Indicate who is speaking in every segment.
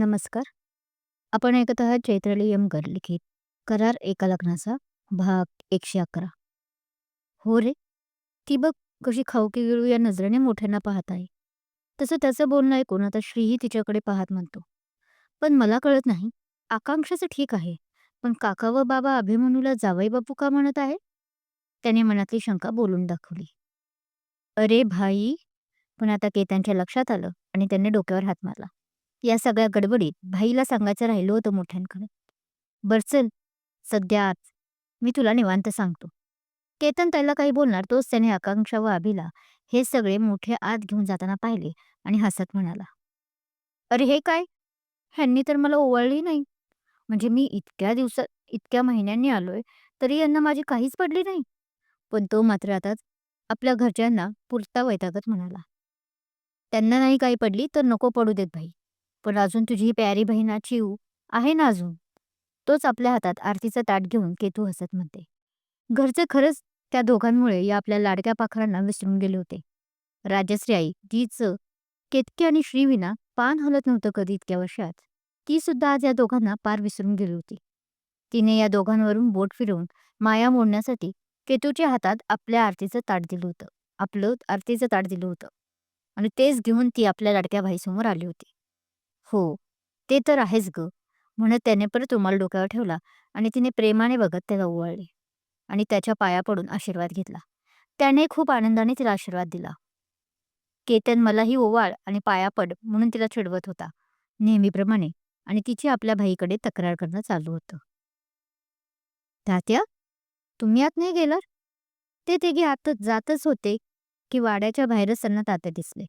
Speaker 1: नमस्कार. आपण ऐकत आहात चैत्राली यमकर लिखित करार एका लग्नाचा भाग एकशे अकरा. हो रे ती बघ कशी खाऊकी गिळू या नजरेने मोठ्यांना पाहत आहे. तसं त्याचं बोलणं ऐकून आता श्रीही तिच्याकडे पाहत म्हणतो. पण मला कळत नाही आकांक्षाचं ठीक आहे पण काका व बाबा अभिमन्यूला जावई बापू का म्हणत आहे त्याने मनातली शंका बोलून दाखवली. अरे भाई पण आता केतांच्या लक्षात आलं आणि त्यांनी डोक्यावर हात मारला. या सगळ्या गडबडीत भाईला सांगायचं राहिलं होतं मोठ्यांकडे. बर चल सध्या आज. मी तुला निवांत सांगतो. केतन त्याला काही बोलणार तोच त्याने आकांक्षा व अभिला हे सगळे मोठे आत घेऊन जाताना पाहिले आणि हसत म्हणाला अरे हे काय? ह्यांनी तर मला ओवाळली नाही. म्हणजे मी इतक्या दिवसात इतक्या महिन्यांनी आलोय तरी यांना माझी काहीच पडली नाही. पण तो मात्र आता आपल्या घरच्यांना पुरता वैतागत म्हणाला त्यांना नाही काही पडली तर नको पडू देत भाई. पण अजून तुझी प्यारी बहिणाची चिऊ आहे ना अजून? तोच आपल्या हातात आरतीचं ताट घेऊन केतू हसत म्हणते. घरचे खरंच त्या दोघांमुळे या आपल्या लाडक्या पाखरांना विसरून गेले होते. राजश्री आई तिचं केतकी आणि श्रीविना पान हलत नव्हतं कधी इतक्या वर्षात. ती सुद्धा आज या दोघांना पार विसरून गेली होती. तिने या दोघांवरून बोट फिरवून माया मोडण्यासाठी केतूच्या हातात आपल्या आरतीचं ताट दिलं होतं. आपलं आरतीचं ताट दिलं होतं. आणि तेच घेऊन ती आपल्या लाडक्या भाईसमोर आली होती. हो ते तर आहेच ग. म्हणत त्याने परत रुमाल डोक्यावर ठेवला आणि तिने प्रेमाने बघत त्याला ओवाळले आणि त्याच्या पाया पडून आशीर्वाद घेतला. त्याने खूप आनंदाने तिला आशीर्वाद दिला. केतन मलाही ओवाळ आणि पाया पड म्हणून तिला चिडवत होता नेहमीप्रमाणे आणि तिची आपल्या भाईकडे तक्रार करणं चालू होतं. तात्या तुम्ही आत नाही गेलात? ते तिघे आतच जातच होते की वाड्याच्या बाहेरच त्यांना तात्या दिसले.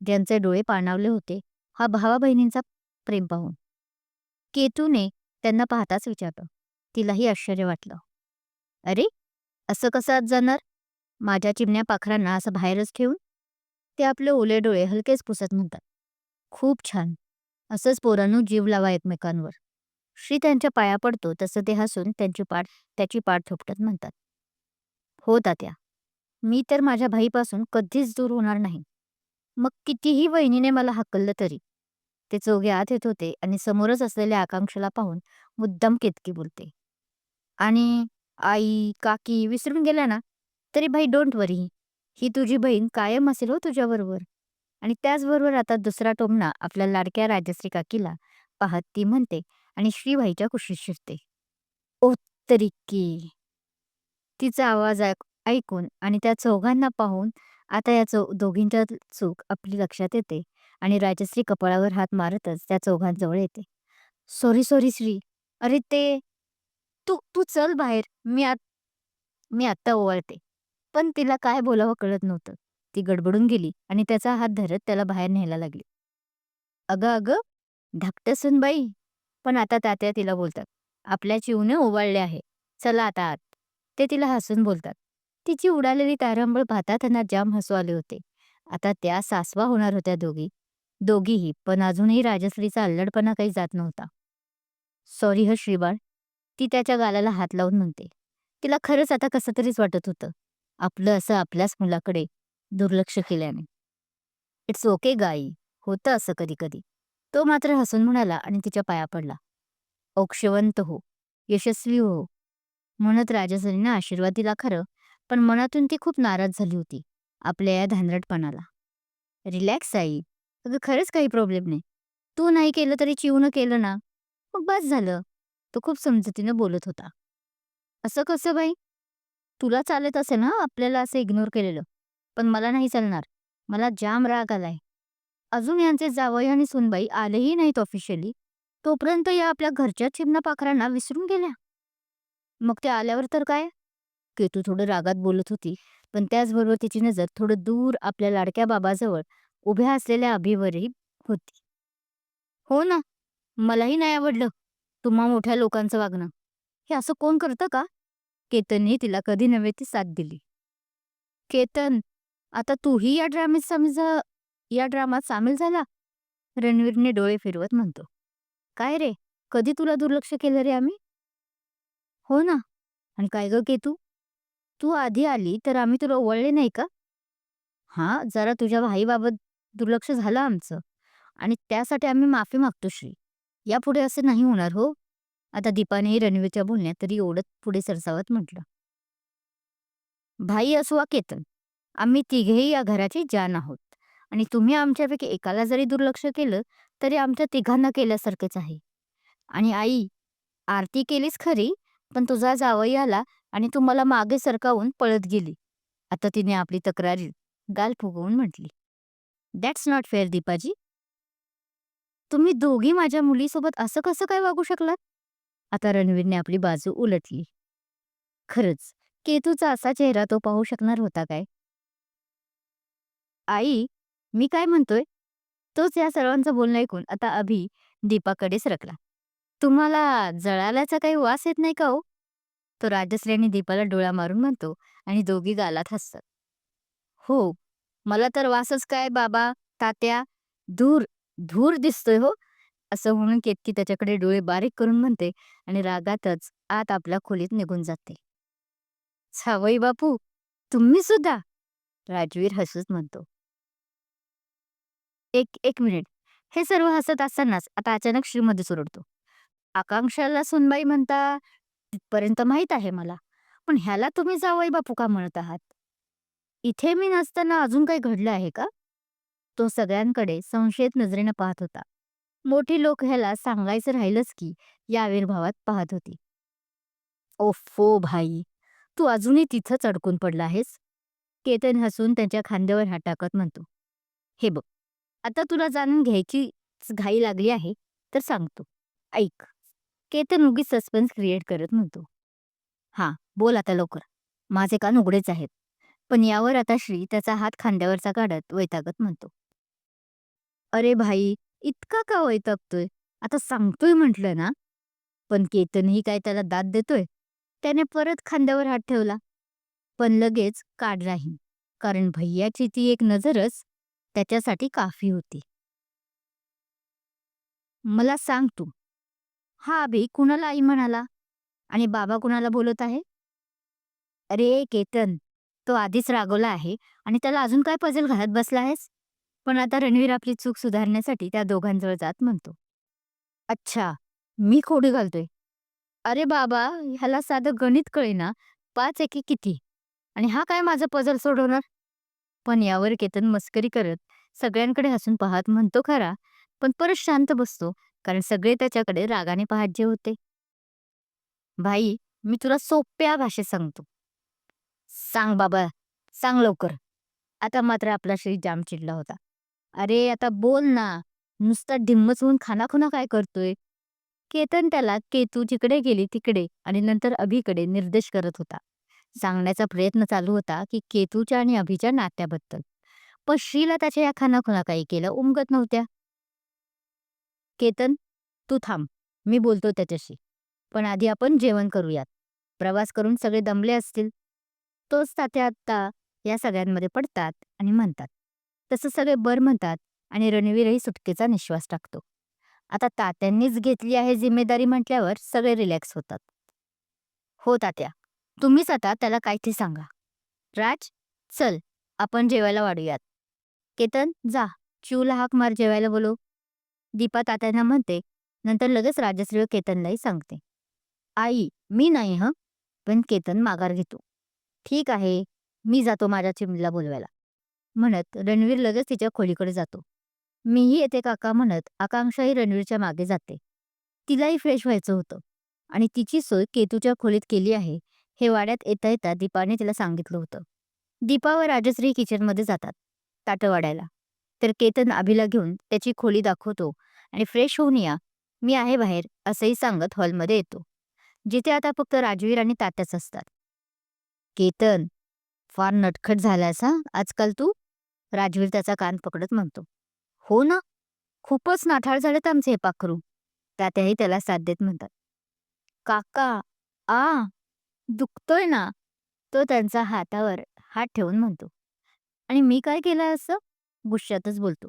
Speaker 1: ज्यांचे डोळे पाणावले होते हा भावा बहिणींचा प्रेम पाहून. केतूने त्यांना पाहताच विचारलं. तिलाही आश्चर्य वाटलं. अरे असं कसं आज जाणार? माझ्या चिमण्या पाखरांना असं बाहेरच ठेवून? ते आपले ओले डोळे हलकेच पुसत म्हणतात. खूप छान. असंच पोरांनो जीव लावा एकमेकांवर. श्री त्यांच्या पाया पडतो तसं ते हसून त्यांची पाठ त्याची पाठ थोपटत म्हणतात. हो तात्या. मी तर माझ्या भाईपासून कधीच दूर होणार नाही. मग कितीही वहिनीने मला हाकललं तरी. ते चौघे आत येत होते आणि समोरच असलेल्या आकांक्षेला पाहून मुद्दाम केतकी बोलते. आणि आई काकी विसरून गेल्या ना? तरी भाई डोंट वरी. ही तुझी बहीण कायम असेल हो तुझ्याबरोबर. आणि त्याचबरोबर आता दुसरा टोमणा आपल्या लाडक्या राजश्री काकीला पाहत ती म्हणते आणि श्रीभाईच्या कुशीत शिरते. ओ तरीकी. तिचा आवाज ऐक ऐकून आणि त्या चौघांना पाहून आता या चौ दोघींच्या चूक आपली लक्षात येते आणि राजश्री कपाळावर हात मारतच त्या चौघांजवळ येते. Sorry sorry Shri. अरे ते तू तू चल बाहेर. मी आत मी आत्ता ओवाळते. पण तिला काय बोलावं कळत नव्हतं. ती गडबडून गेली आणि त्याचा हात धरत त्याला बाहेर न्यायला लागली. अगं अगं धाकटं बाई. पण आता तात्या तिला बोलतात आपल्या चिवने ओवाळले आहे. चला आता आत. ते तिला हसून बोलतात. तिची उडालेली तारांबळ पाहता त्यांना जाम हसू आले होते. आता त्या सासवा होणार होत्या दोघी. दोघीही पण अजूनही राजश्रीचा अल्लडपणा काही जात नव्हता. सॉरी ह श्रीबाळ ती त्याच्या गालाला हात लावून म्हणते. तिला खरंच आता कसं तरीच वाटत होतं. आपलं असं आपल्याच मुलाकडे दुर्लक्ष केल्याने. इट्स ओके गाई. होतं असं कधी कधी तो मात्र हसून म्हणाला आणि तिच्या पाया पडला. औक्षवंत हो. यशस्वी हो. म्हणत राजश्रीनं आशीर्वाद दिला खरं पण मनातून ती खूप नाराज झाली होती आपल्या या धांदरटपणाला. रिलॅक्स आई अगं खरंच काही प्रॉब्लेम नाही. तू नाही केलं तरी चिवनं केलं ना. मग बस झालं. तो खूप समजतीनं बोलत होता. असं कसं बाई? तुला चालत असेल ना आपल्याला असं इग्नोर केलेलं. पण मला नाही चालणार. मला जाम राग आलाय. अजून यांचे जावई आणि सुनबाई आलेही नाहीत ऑफिशियली तोपर्यंत या आपल्या घरच्या चिमना पाखरांना विसरून गेल्या. मग ते आल्यावर तर काय? केतू थोडं रागात बोलत होती. पण त्याचबरोबर तिची नजर थोडं दूर आपल्या लाडक्या बाबाजवळ उभ्या असलेल्या अभिवरही होती. हो ना मलाही नाही आवडलं. तुम्हा मोठ्या लोकांचं वागणं. हे असं कोण करतं का? केतनने तिला कधी नव्हे ती साथ दिली. केतन आता तूही या ड्रामेत सामील या ड्रामात सामील झाला? रणवीरने डोळे फिरवत म्हणतो. काय रे कधी तुला दुर्लक्ष केलं रे आम्ही? हो ना. आणि काय ग केतू? तू आधी आली तर आम्ही तुला ओवळले नाही का? हा जरा तुझ्या भाईबाबत दुर्लक्ष झालं आमचं. आणि त्यासाठी आम्ही माफी मागतो श्री. यापुढे असं नाही होणार हो. आता दीपाने रणवीरच्या बोलण्यात तरी ओढत पुढे सरसावत म्हटलं. भाई असो वा केतन आम्ही तिघेही या घराची जान आहोत. आणि तुम्ही आमच्यापैकी एकाला जरी दुर्लक्ष केलं तरी आमच्या तिघांना केल्यासारखेच आहे. आणि आई आरती केलीच खरी पण तुझा जावई आला आणि तू मला मागे सरकावून पळत गेली. आता तिने आपली तक्रारी गाल फुगवून म्हटली. That's not fair Deepaji. तुम्ही दोघी माझ्या मुलीसोबत असं कसं काय वागू शकलात? आता रणवीरने आपली बाजू उलटली. खरंच केतूचा असा चेहरा तो पाहू शकणार होता काय? आई मी काय म्हणतोय? तोच या सर्वांचं बोलणं ऐकून आता अभि दीपाकडे सरकला तुम्हाला जळाल्याचा काही वास येत नाही का हो? तो राजश्री आणि दीपाला डोळा मारून म्हणतो आणि दोघी गालात हसतात. हो मला तर वासच काय बाबा तात्या धूर धूर दिसतोय हो असं म्हणून केतकी त्याच्याकडे डोळे बारीक करून म्हणते आणि रागातच आत आपल्या खोलीत निघून जाते. सावई बापू तुम्ही सुद्धा राजवीर हसत म्हणतो. एक एक मिनिट हे सर्व हसत असतानाच आता अचानक श्रीमध्ये सुरडतो आकांक्षाला सुनबाई म्हणता तिथपर्यंत माहीत आहे मला. पण ह्याला तुम्ही जावई बापू का म्हणत आहात? इथे मी नसताना अजून काही घडलं आहे का? तो सगळ्यांकडे संशयित नजरेनं पाहत होता. मोठी लोक ह्याला सांगायचं राहिलंच की या आविर्भावात पाहत होती. ओफो भाई तू अजूनही तिथंच अडकून पडला आहेस? केतन हसून त्यांच्या खांद्यावर हात टाकत म्हणतो. हे बघ आता तुला जाणून घ्यायचीच घाई लागली आहे तर सांगतो. ऐक. केतन उगीच सस्पेन्स क्रिएट करत म्हणतो हा बोल आता लवकर. माझे कान उघडेच आहेत. पण यावर आता श्री त्याचा हात खांद्यावरचा काढत वैतागत म्हणतो. अरे भाई इतका का वैतागतोय? आता सांगतोय म्हटलं ना. पण केतनही काय त्याला दाद देतोय? त्याने परत खांद्यावर हात ठेवला. पण लगेच काढ काढलाही कारण भैयाची ती एक नजरच त्याच्यासाठी काफी होती. मला सांग तू हा अभि कुणाला आई म्हणाला? आणि बाबा कुणाला बोलत आहे? अरे केतन तो आधीच रागवला आहे आणि त्याला अजून काय पजल घालत बसला आहेस? पण आता रणवीर आपली चूक सुधारण्यासाठी त्या दोघांजवळ जात म्हणतो. अच्छा मी खोडी घालतोय. अरे बाबा ह्याला साधं गणित कळेना पाच एके किती? आणि हा काय माझं पजल सोडवणार? पण यावर केतन मस्करी करत सगळ्यांकडे हसून पाहत म्हणतो खरा पण परत शांत बसतो कारण सगळे त्याच्याकडे रागाने पाहाजे होते. भाई मी तुला सोप्या भाषेत सांगतो. सांग बाबा सांग लवकर. आता मात्र आपला श्री जाम चिडला होता. अरे आता बोल ना. नुसता ढिम्मच होऊन खानाखुना काय करतोय? केतन त्याला केतू जिकडे गेली तिकडे आणि नंतर अभिकडे निर्देश करत होता. सांगण्याचा प्रयत्न चालू होता की केतूच्या आणि अभिच्या नात्याबद्दल. पण श्रीला त्याच्या या खानाखुना काही केलं उमगत नव्हत्या. केतन तू थांब मी बोलतो त्याच्याशी. पण आधी आपण जेवण करूयात. प्रवास करून सगळे दमले असतील. तोच तात्या आत्ता या सगळ्यांमध्ये पडतात आणि म्हणतात. तसं सगळे बर म्हणतात आणि रणवीरही सुटकेचा निश्वास टाकतो. आता तात्यांनीच घेतली आहे जिम्मेदारी म्हटल्यावर सगळे रिलॅक्स होतात. हो तात्या तुम्हीच आता त्याला काय ते सांगा. राज चल आपण जेवायला वाढूयात. केतन जा चिवला हाक मार जेवायला बोलो दीपा तात्यांना म्हणते नंतर लगेच राजश्री व केतनलाही सांगते. आई मी नाही हं? पण केतन माघार घेतो. ठीक आहे मी जातो माझ्या चिमणीला बोलवायला. म्हणत रणवीर लगेच तिच्या खोलीकडे जातो. मीही येते काका म्हणत आकांक्षाही रणवीरच्या मागे जाते. तिलाही फ्रेश व्हायचं होतं आणि तिची सोय केतूच्या खोलीत केली आहे हे वाड्यात येता येता दीपाने तिला सांगितलं होतं. दीपा व राजश्री किचनमध्ये जातात ताटं वाढायला. तर केतन अभिला घेऊन त्याची खोली दाखवतो आणि फ्रेश होऊन या. मी आहे बाहेर असंही सांगत हॉलमध्ये येतो. जिथे आता फक्त राजवीर आणि तात्याच असतात. केतन फार नटखट झालास हा? आजकाल तू? राजवीर त्याचा कान पकडत म्हणतो. हो ना? खूपच नाठाळ झालेत आमचे हे पाखरू. तात्याही त्याला साथ देत म्हणतात. काका आ दुखतोय ना? तो त्यांचा हातावर हात ठेवून म्हणतो. आणि मी काय केलं असं? गुस्सातच बोलतो.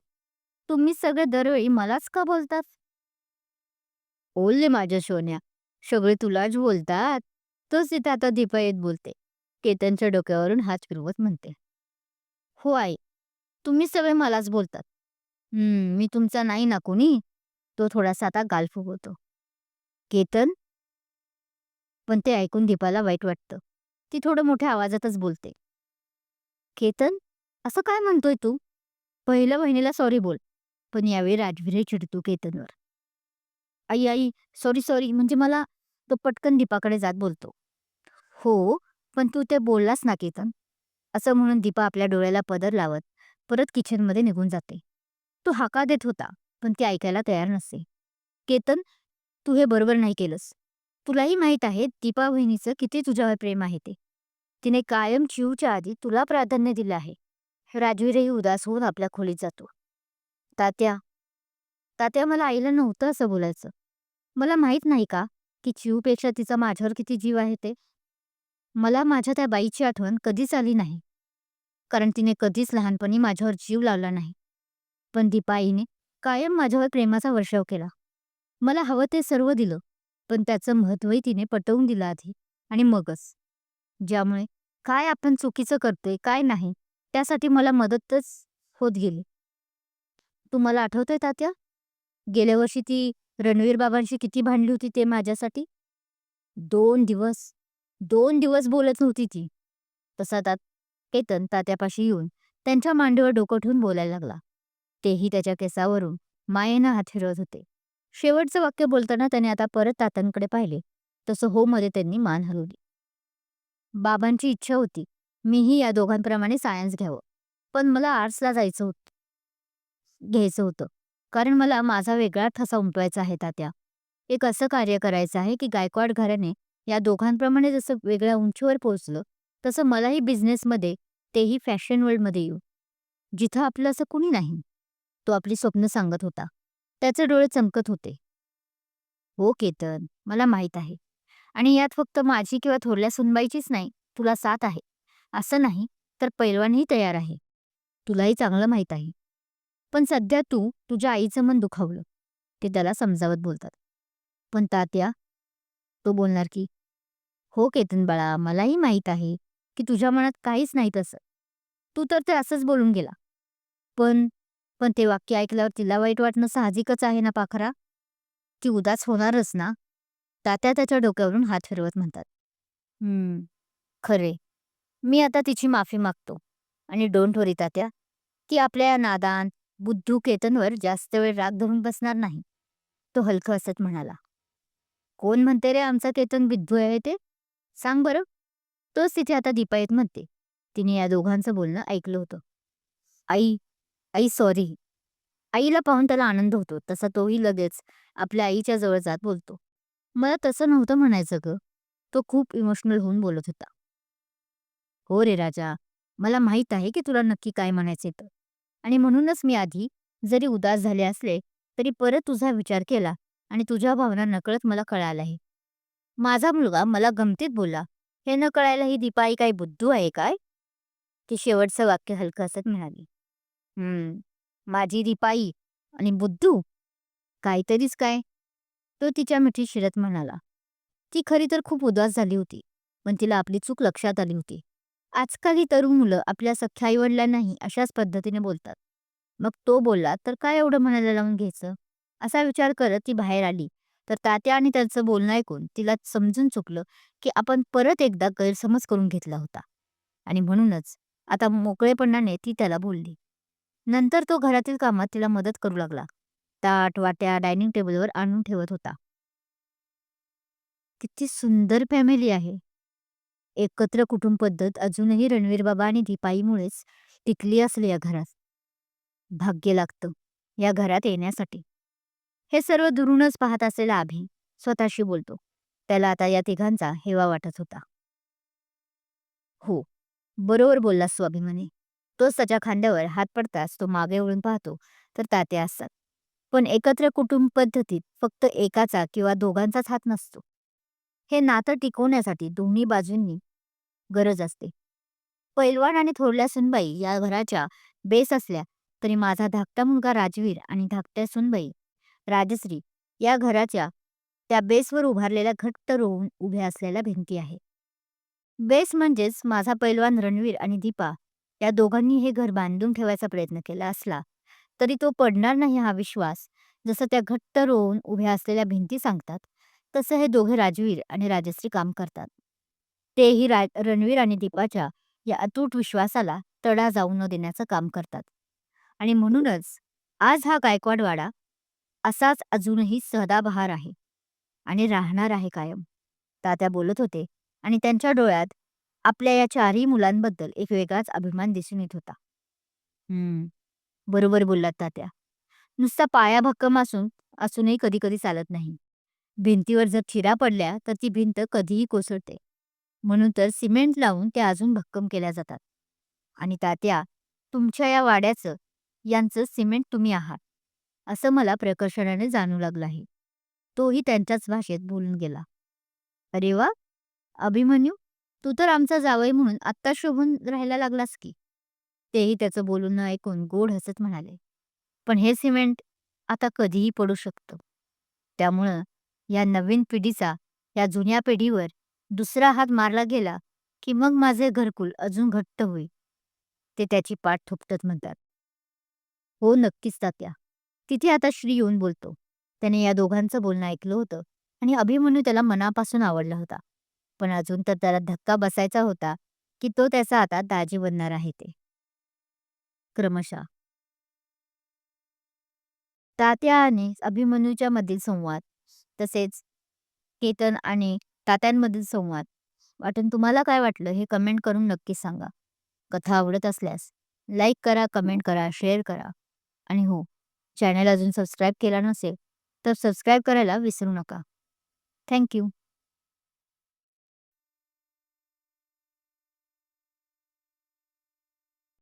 Speaker 1: तुम्ही सगळे दरवेळी मलाच का बोलतात? ओले माझ्या सोन्या. सगळे तुलाच बोलतात. तोच तिथे आता दीपा येत बोलते. केतनच्या डोक्यावरून हात फिरवत म्हणते. हो आई. तुम्ही सगळे मलाच बोलतात. हम्म मी तुमचा नाही ना कोणी? तो थोडासा आता गाल होतो. केतन? पण ते ऐकून दीपाला वाईट वाटतं. ती थोडं मोठ्या आवाजातच बोलते. केतन असं काय म्हणतोय तू? पहिल्या बहिणीला सॉरी बोल. पण यावेळी राजवीर चिडतो केतनवर आई आई सॉरी सॉरी म्हणजे मला तो पटकन दीपाकडे जात बोलतो. हो पण तू ते बोललास ना केतन? असं म्हणून दीपा आपल्या डोळ्याला पदर लावत परत किचनमध्ये निघून जाते. तो हाका देत होता पण ती ऐकायला तयार नसते. केतन तू हे बरोबर नाही केलंस. तुलाही माहीत आहे दीपा बहिणीचं किती तुझ्यावर प्रेम आहे ते. तिने कायम चिवच्या आधी तुला प्राधान्य दिलं आहे. राजवीरही उदास होऊन आपल्या खोलीत जातो. तात्या तात्या मला आईला नव्हतं असं बोलायचं. मला माहीत नाही का की चिवपेक्षा तिचा माझ्यावर किती जीव आहे ते? मला माझ्या त्या बाईची आठवण कधीच आली नाही. कारण तिने कधीच लहानपणी माझ्यावर जीव लावला नाही. पण दीपाईने कायम माझ्यावर प्रेमाचा वर्षाव केला. मला हवं ते सर्व दिलं पण त्याचं महत्त्वही तिने पटवून दिलं आधी आणि मगच. ज्यामुळे काय आपण चुकीचं करतोय काय नाही त्यासाठी मला मदतच होत गेली. तुम्हाला आठवतंय तात्या? गेल्या वर्षी ती रणवीर बाबांशी किती भांडली होती ते माझ्यासाठी? दोन दिवस. दोन दिवस बोलत नव्हती ती. तसा तात केतन तात्यापाशी येऊन त्यांच्या मांडीवर डोकं ठेवून बोलायला लागला. तेही त्याच्या केसावरून मायेनं हात फिरवत होते. शेवटचं वाक्य बोलताना त्याने आता परत तात्यांकडे पाहिले. तसं हो मध्ये त्यांनी मान हलवली. बाबांची इच्छा होती. मीही या दोघांप्रमाणे सायन्स घ्यावं. पण मला आर्ट्सला जायचं होतं घ्यायचं होतं. कारण मला माझा वेगळा ठसा उमटवायचा आहे तात्या. एक असं कार्य करायचं आहे की गायकवाड घराने या दोघांप्रमाणे जसं वेगळ्या उंचीवर पोहोचलं तसं मलाही बिझनेसमध्ये तेही फॅशन वर्ल्डमध्ये येऊ. जिथं आपलं असं कुणी नाही. तो आपली स्वप्न सांगत होता. त्याचे डोळे चमकत होते. हो केतन मला माहीत आहे. आणि यात फक्त माझी किंवा थोरल्या सुनबाईचीच नाही तुला साथ आहे. असं नाही तर पैलवानही तयार आहे. तुलाही चांगलं माहीत आहे. पण सध्या तू तुझ्या आईचं मन दुखावलं. ते त्याला समजावत बोलतात. पण तात्या तो बोलणार की हो केतन बाळा मलाही माहीत आहे की तुझ्या मनात काहीच नाही तसं. तू तर ते असंच बोलून गेला. पण पण ते वाक्य ऐकल्यावर तिला वाईट वाटणं साहजिकच आहे ना पाखरा? ती उदास होणारच ना? तात्या त्याच्या डोक्यावरून हात फिरवत म्हणतात. हम्म खरे. मी आता तिची माफी मागतो. आणि डोंट वरी तात्या. ती आपल्या या नादान बुद्धू केतनवर जास्त वेळ राग धरून बसणार नाही. तो हलकं हसत म्हणाला. कोण म्हणते रे आमचा केतन बिद्धू आहे ते? सांग बरं. तोच तिथे आता दीपा येत म्हणते. तिने या दोघांचं बोलणं ऐकलं होतं. आई आई सॉरी आईला पाहून त्याला आनंद होतो. तसा तोही लगेच आपल्या आईच्या जवळ जात बोलतो. मला तसं नव्हतं म्हणायचं ग. तो खूप इमोशनल होऊन बोलत होता. हो रे राजा मला माहीत आहे की तुला नक्की काय म्हणायचे तर आणि म्हणूनच मी आधी जरी उदास झाले असले तरी परत तुझा विचार केला आणि तुझ्या भावना नकळत मला कळालाही माझा मुलगा मला गमतीत बोलला हे न कळायला ही दीपाई काय बुद्धू आहे काय? ती शेवटचं वाक्य हलकं असत म्हणाली. हम्म माझी दीपाई आणि बुद्धू? काहीतरीच काय? तो तिच्या मिठी शिरत म्हणाला. ती खरी तर खूप उदास झाली होती पण तिला आपली चूक लक्षात आली होती. आजकाल ही तरुण मुलं आपल्या सख्या आईवडिलांनाही अशाच पद्धतीने बोलतात. मग तो बोलला तर काय एवढं मनाला लावून घ्यायचं? असा विचार करत ती बाहेर आली. तर तात्या आणि त्यांचं बोलणं ऐकून तिला समजून चुकलं की आपण परत एकदा गैरसमज करून घेतला होता. आणि म्हणूनच आता मोकळेपणाने ती त्याला बोलली. नंतर तो घरातील कामात तिला मदत करू लागला. ताट वाट्या डायनिंग टेबलवर आणून ठेवत होता. किती सुंदर फॅमिली आहे. एकत्र कुटुंब पद्धत अजूनही रणवीर बाबा आणि दीपाईमुळेच टिकली असली या घरात. भाग्य लागतं या घरात येण्यासाठी. हे सर्व दुरूनच पाहत असलेला अभि स्वतःशी बोलतो. त्याला आता या तिघांचा हेवा वाटत होता. हो बरोबर बोललास तू तोच त्याच्या खांद्यावर हात पडताच तो मागे वळून पाहतो तर तात्या असतात. पण एकत्र कुटुंब पद्धतीत फक्त एकाचा किंवा दोघांचाच हात नसतो. हे नातं टिकवण्यासाठी दोन्ही बाजूंनी गरज असते. पैलवान आणि थोरल्या सुनबाई या घराच्या बेस असल्या तरी माझा धाकटा मुलगा राजवीर आणि धाकट्या सुनबाई राजश्री या घराच्या त्या बेसवर उभारलेल्या घट्ट रोवून उभ्या असलेल्या भिंती आहे. बेस म्हणजेच माझा पैलवान रणवीर आणि दीपा या दोघांनी हे घर बांधून ठेवायचा प्रयत्न केला असला तरी तो पडणार नाही हा विश्वास जसं त्या घट्ट रोवून उभ्या असलेल्या भिंती सांगतात. तसं हे दोघे राजवीर आणि राजश्री काम करतात. तेही रा रणवीर आणि दीपाच्या या अतूट विश्वासाला तडा जाऊ न देण्याचं काम करतात. आणि म्हणूनच आज हा गायकवाडवाडा असाच अजूनही सदाबहार आहे आणि राहणार आहे कायम. तात्या बोलत होते आणि त्यांच्या डोळ्यात आपल्या या चारही मुलांबद्दल एक वेगळाच अभिमान दिसून येत होता. हम्म बरोबर बोललात तात्या. नुसता पाया भक्कम असून असूनही कधी कधी चालत नाही. भिंतीवर जर थिरा पडल्या तर ती भिंत कधीही कोसळते. म्हणून तर सिमेंट लावून त्या अजून भक्कम केल्या जातात. आणि तात्या तुमच्या या वाड्याचं यांचं सिमेंट तुम्ही आहात असं मला प्रकर्षणाने जाणू लागलं आहे. तोही त्यांच्याच भाषेत बोलून गेला. अरे वा! अभिमन्यू तू तर आमचा जावई म्हणून आत्ता शोभून राहायला लागलास की. तेही त्याचं बोलून ऐकून गोड हसत म्हणाले. पण हे सिमेंट आता कधीही पडू शकतं. त्यामुळं या नवीन पिढीचा या जुन्या पिढीवर दुसरा हात मारला गेला की मग माझे घरकुल अजून घट्ट होईल ते त्याची पाठ थोपटत म्हणतात. हो नक्कीच तात्या. तिथे आता श्री येऊन बोलतो. त्याने या दोघांचं बोलणं ऐकलं होतं आणि अभिमन्यू त्याला मनापासून आवडला होता. पण अजून तर त्याला धक्का बसायचा होता की तो त्याचा आता दाजी बनणार आहे ते. क्रमशः. तात्या आणि अभिमन्यूच्या मधील संवाद तसेच केतन आणि तात्यांमधील संवाद. वाटून तुम्हाला काय वाटलं हे कमेंट करून नक्की सांगा. कथा आवडत असल्यास लाईक करा कमेंट करा शेअर करा. आणि हो चॅनल अजून सबस्क्राईब केला नसेल तर सबस्क्राईब करायला विसरू नका. थँक्यू